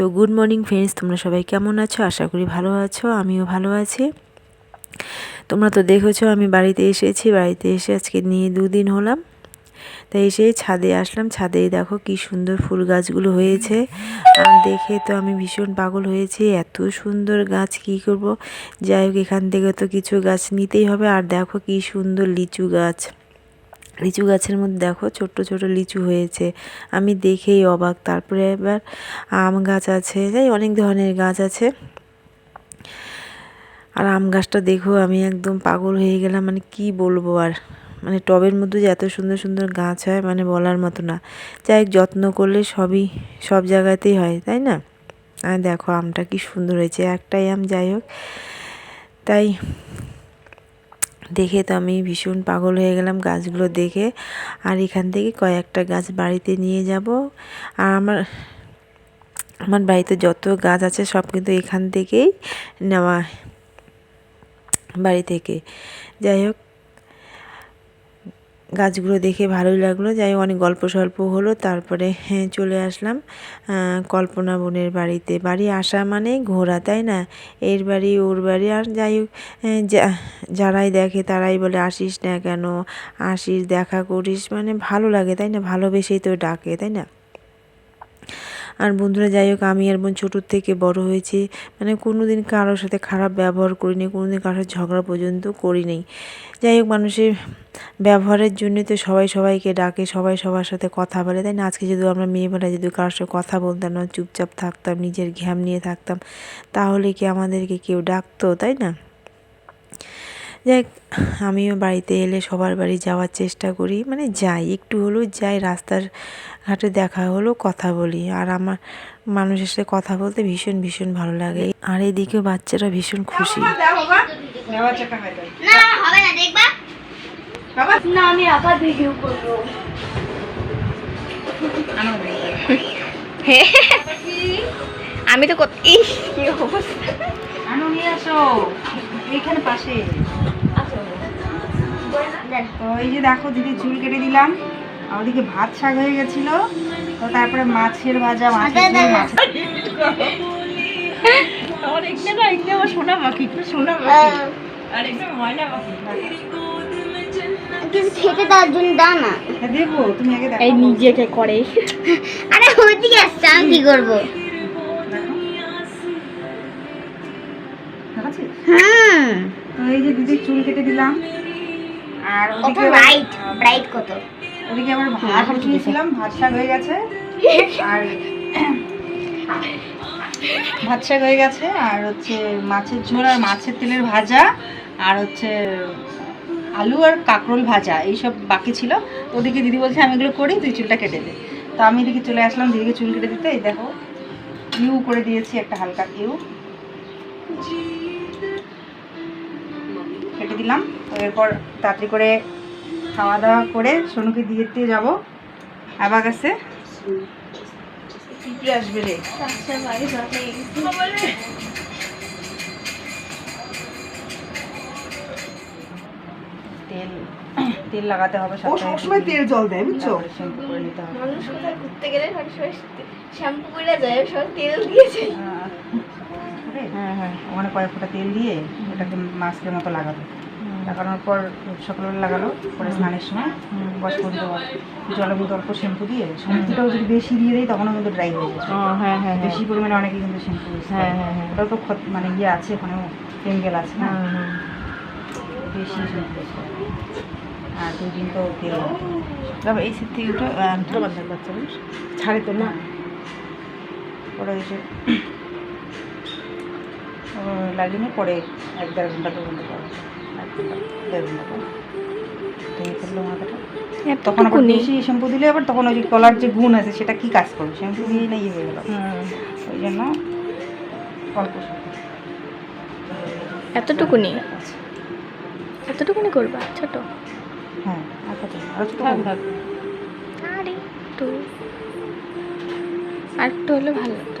তো good morning friends তোমরা সবাই কেমন আছো? আশা করি ভালো আছো, আমিও ভালো আছি। তোমরা তো দেখেছ, আমি বাড়িতে এসেছি, বাড়িতে এসে আজকে নিয়ে দুদিন হলাম। তাই এসে ছাদে আসলাম, ছাদেই দেখো কি সুন্দর ফুল গাছগুলো হয়েছে। আর দেখে তো আমি ভীষণ পাগল হয়েছি, এত সুন্দর গাছ কি করব? যাই হোক, এখান থেকে তো কিছু গাছ নিতেই হবে, আর দেখো কি সুন্দর লিচু গাছ। লিচু গাছের মধ্যে দেখো ছোট্ট ছোট লিচু হয়েছে। আমি দেখেই অবাক। তারপরে এবার আম গাছ আছে যাই অনেক ধরনের গাছ আছে। আর আম গাছটা দেখো, আমি একদম পাগল হয়ে গেলাম। মানে কি বলব আর? মানে টবের মধ্যে যে এত সুন্দর সুন্দর গাছ হয় মানে বলার মতো না। যাই যত্ন করলে সবই, সব জায়গাতেই হয়, তাই না? আর দেখো, আমটা কি সুন্দর হয়েছে। একটাই আম, যাই হোক। তাই দেখে তো আমি ভীষণ পাগল হয়ে গেলাম গাছগুলো দেখে। আর এখান থেকে কয়েকটা গাছ বাড়িতে নিয়ে যাব। আর আমার আমার বাড়িতে যত গাছ আছে সব কিন্তু এখান থেকেই নেওয়া বাড়ি থেকে। যাই হোক গাছগুলো দেখে ভালোই লাগল। যাই অনেক গল্প সল্প হলো, তারপরে হ্যাঁ চলে আসলাম কল্পনা বোনের বাড়িতে। বাড়ি আসা মানে ঘোরা, তাই না? এর বাড়ি, ওর বাড়ি, আর যাই হোক যারাই দেখে তারাই বলে, আসিস না কেন? আসিস, দেখা করিস। মানে ভালো লাগে, তাই না? ভালোবেসেই তো ডাকে, তাই না? আর বন্ধুরা, যাই হোক, আমি আর বোন ছোটোর থেকে বড় হয়েছি। মানে কোনো দিন কারোর সাথে খারাপ ব্যবহার করিনি কোনো দিন কারোর সাথে ঝগড়া পর্যন্ত করি নেই যাই হোক, মানুষের ব্যবহারের জন্যই তো সবাই সবাইকে ডাকে, সবাই সবার সাথে কথা বলে। তাই না? আজকে যদি আমরা মেয়েবেলা যদি কারোর সাথে কথা বলতাম না চুপচাপ থাকতাম, নিজের ঘ্যাম নিয়ে থাকতাম, তাহলে কি আমাদেরকে কেউ ডাকতো? তাই না? যাই আমিও বাড়িতে এলে সবার বাড়ি যাওয়ার চেষ্টা করি। মানে যাই একটু হলেও যাই রাস্তার ঘাটে দেখা হলো কথা বলি। আর আমার মানুষের সাথে কথা বলতে ভীষণ ভীষণ ভালো লাগে। আর এদিকে বাচ্চারা ভীষণ খুশি। না আমি আবার ভিডিও করব। আমি তো কত ইস কি অবস্থা? আনো নিয়ে আসো। এইখানে পাশে। তো এই যে দেখো দিদি চুল কেটে দিলাম। ওদিকে ভাত শাক হয়ে গেছিল। তো তারপরে মাছের ভাজা মাছের ঝোল, আমার এখানে না এখানে আমার সোনা মাখি একটু সোনা হ্যাঁ। আর মাখি। কিছু খেতে দেওয়ার জন্য দাও না। তুমি আগে দেখো এই নিজেকে করে। আরে ওইদিকে আসছে আমি কি করব? দেখাচ্ছি? হুম তো এই যে দিদি চুল কেটে দিলাম। আর ওদিকে ব্রাইট ব্রাইট কত? ওদিকে আবার ভাত বসিয়েছিলাম ভাত শাক হয়ে গেছে। আর ভাত শাক হয়ে গেছে আর হচ্ছে মাছের ঝোল আর মাছের তেলের ভাজা আর হচ্ছে আলু আর কাঁকরোল ভাজা এইসব বাকি ছিল। ওদিকে দিদি বলছে আমি এগুলো করি তুই চুলটা কেটে দে। তো আমি এদিকে চলে আসলাম দিদিকে চুল কেটে দিতে। এই দেখো ইউ করে দিয়েছি একটা হালকা ইউ। কেটে দিলাম। তো এরপর তাড়াতাড়ি করে খাওয়া দাওয়া করে সোনুকে দিয়ে দিয়ে যাব। আবার কাছে কি আসবে রে? তেল তেল লাগাতে হবে ও সবসময় তেল জল দেয় বুঝছ? শ্যাম্পু করে নিতে হবে। মানুষ কোথায় ঘুরতে গেলে সবসময় শ্যাম্পু করে যায় সব তেল দিয়েছে। আহ, হ্যাঁ হ্যাঁ। ওখানে কয়েক ফোঁটা তেল দিয়ে ওটাকে মাস্কের মতো লাগাবে। লাগানোর পর সকালবেলা লাগালো পরে স্নানের সময় বস করতে জলের মধ্যে অল্প শ্যাম্পু দিয়ে শ্যাম্পুটাও যদি বেশি দিয়ে দেয় তখনও কিন্তু ড্রাই হয়ে যাবে হ্যাঁ হ্যাঁ বেশি পরিমাণে অনেকে কিন্তু শ্যাম্পু হ্যাঁ, হ্যাঁ, হ্যাঁ। ওটাও তো মানে ইয়ে আছে ওখানে কেমিক্যাল আছে না? বেশি শ্যাম্পু আর দুই দিন তো তেল তারপর এই সিট থেকে উঠে বাচ্চা ছাড়ে তো না। পরে এসে লাগিয়ে নিয়ে পরে এক দেড় ঘণ্টা দু ঘণ্টা পরে এক ঘণ্টা, দেড় ঘণ্টা পরে। ধুয়ে ফেলল মাথাটা। তখন আবার বেশি শ্যাম্পু দিলে আবার তখন ওই যে কলার যে গুণ আছে সেটা কি কাজ করবে শ্যাম্পু দিয়ে না ইয়ে হয়ে গেল। ওই জন্য অল্প এতটুকুনি? এতটুকুনি করবা ছোট? হ্যাঁ আর একটু আর একটু হলে ভালো লাগতো।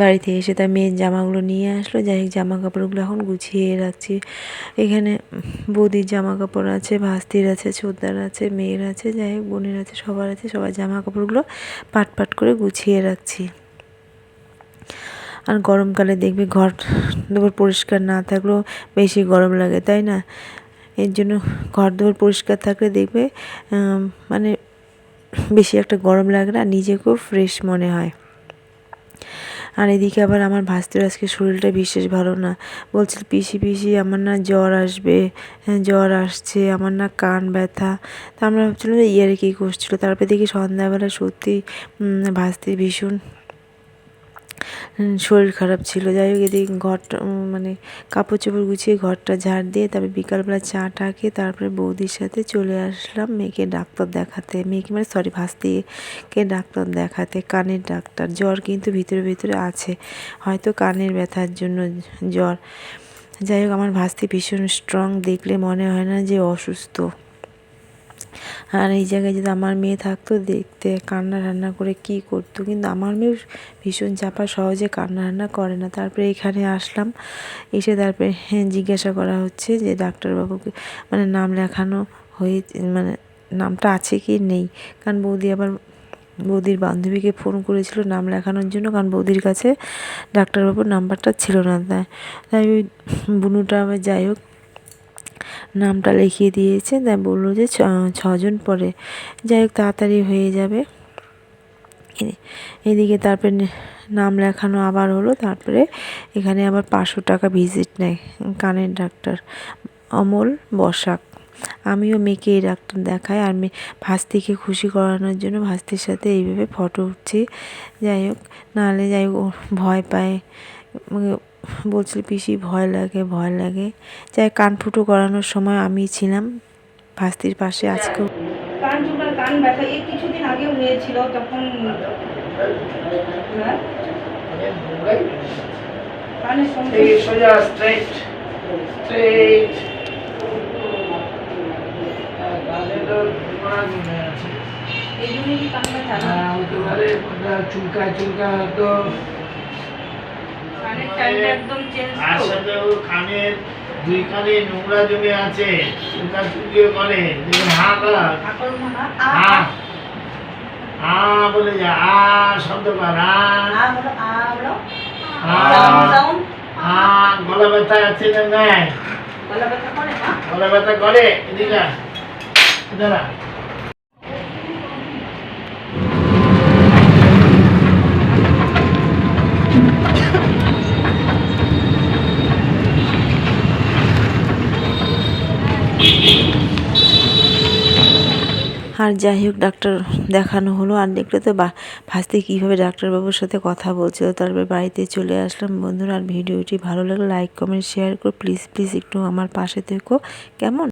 বাড়িতে এসে তার মেয়ের জামাগুলো নিয়ে আসলো। যাই হোক জামা কাপড়গুলো এখন গুছিয়ে রাখছি। এখানে বৌদির জামা কাপড় আছে, ভাস্তির আছে ছোদ্দার আছে, মেয়ের আছে, যাই হোক, বোনের আছে, সবার আছে। সবার জামা কাপড়গুলো পাট পাট করে গুছিয়ে রাখছি। আর গরমকালে দেখবে ঘর দুপুর পরিষ্কার না থাকলেও বেশি গরম লাগে, তাই না? এর জন্য ঘর দুপুর পরিষ্কার থাকলে দেখবে মানে বেশি একটা গরম লাগে না, নিজেকেও ফ্রেশ মনে হয়। আর এদিকে আবার আমার ভাস্তির আজকে শরীরটা বিশেষ ভালো না। বলছিল, পিসি পিসি, আমার না জ্বর আসবে। হ্যাঁ জ্বর আসছে, আমার না কান ব্যথা। তা আমরা ভাবছিলাম যে ইয়ারে কী করছিল? তারপরে দেখি সন্ধ্যাবেলা সত্যি ভাস্তির ভীষণ শরীর খারাপ ছিল। যাই হোক, এদিকে ঘরটা মানে কাপড় চোপড় গুছিয়ে ঘরটা ঝাড় দিয়ে তারপরে বিকালবেলা চা টা খেয়ে তারপরে বৌদির সাথে চলে আসলাম মেয়েকে ডাক্তার দেখাতে। মেয়েকে মানে সরি ভাস্তিকে ডাক্তার দেখাতে, কানের ডাক্তার। জ্বর কিন্তু ভিতরে ভিতরে আছে, হয়তো কানের ব্যথার জন্য জ্বর। যাই হোক, আমার ভাস্তি ভীষণ স্ট্রং দেখলে মনে হয় না যে অসুস্থ। আর এই জায়গায় যদি আমার মেয়ে থাকতো, দেখতে, কান্না রান্না করে কি করতো? কিন্তু আমার মেয়ে ভীষণ চাপা, সহজে কান্না রান্না করে না। তারপরে এখানে আসলাম, এসে তারপরে হ্যাঁ জিজ্ঞাসা করা হচ্ছে যে, ডাক্তারবাবুকে মানে নাম লেখানো হয়ে মানে নামটা আছে কি নেই? কারণ বৌদি আবার বৌদির বান্ধবীকে ফোন করেছিল নাম লেখানোর জন্য, কারণ বৌদির কাছে ডাক্তারবাবুর নাম্বারটা ছিল না। তাই তাই ওই বুনুটা আবার যাই হোক নামটা লিখিয়ে দিয়েছে। তাই বলল যে ছজন পরে। যাই হোক, তাড়াতাড়ি হয়ে যাবে। এদিকে তারপরে নাম লেখানো আবার হলো। তারপরে এখানে আবার পাঁচশো টাকা ভিজিট নেয় কানের ডাক্তার অমল বসাক। আমিও মেয়েকে এই ডাক্তার দেখাই। আর মেয়ে ভাস্তিকে খুশি করানোর জন্য ভাস্তির সাথে এইভাবে ফটো উঠছি। যাই হোক, নাহলে যাই হোক ভয় পায়। বলছিল পিসি ভয় লাগে ভয় লাগে। যাই কান ফুটো করানোর সময় আমি ছিলাম ভাস্তির পাশে আজকেও কান কান ব্যথা এই কিছুদিন আগেও হয়েছিল তখন হ্যাঁ? কানের সমস্যা। সোজা স্ট্রেট স্ট্রেট এই জন্যই কান ব্যথা? না? হতে পারে চুলকা চুলকা তো কানের টাইমটা একদম চেঞ্জ আর তো। সাথে ও কানের দুই কানে নোংরা জমে আছে চুলকা চুলকিও করে। দেখুন হা করা আকর আ। আ বলে যা আ শব্দ কর আ। গলা ব্যথা আছে না গলা ব্যথা করে মা। গলা ব্যথা করে এদিকে দাঁড়া। আর যাই হোক, ডাক্তার দেখানো হলো। আর দেখলে তো বা ফার্স্টে কীভাবে ডাক্তারবাবুর সাথে কথা বলছিল, তারপরে বাড়িতে চলে আসলাম। বন্ধুরা, আর ভিডিওটি ভালো লাগলে লাইক কমেন্ট শেয়ার করো। প্লিজ প্লিজ একটু আমার পাশে থেকো। কেমন?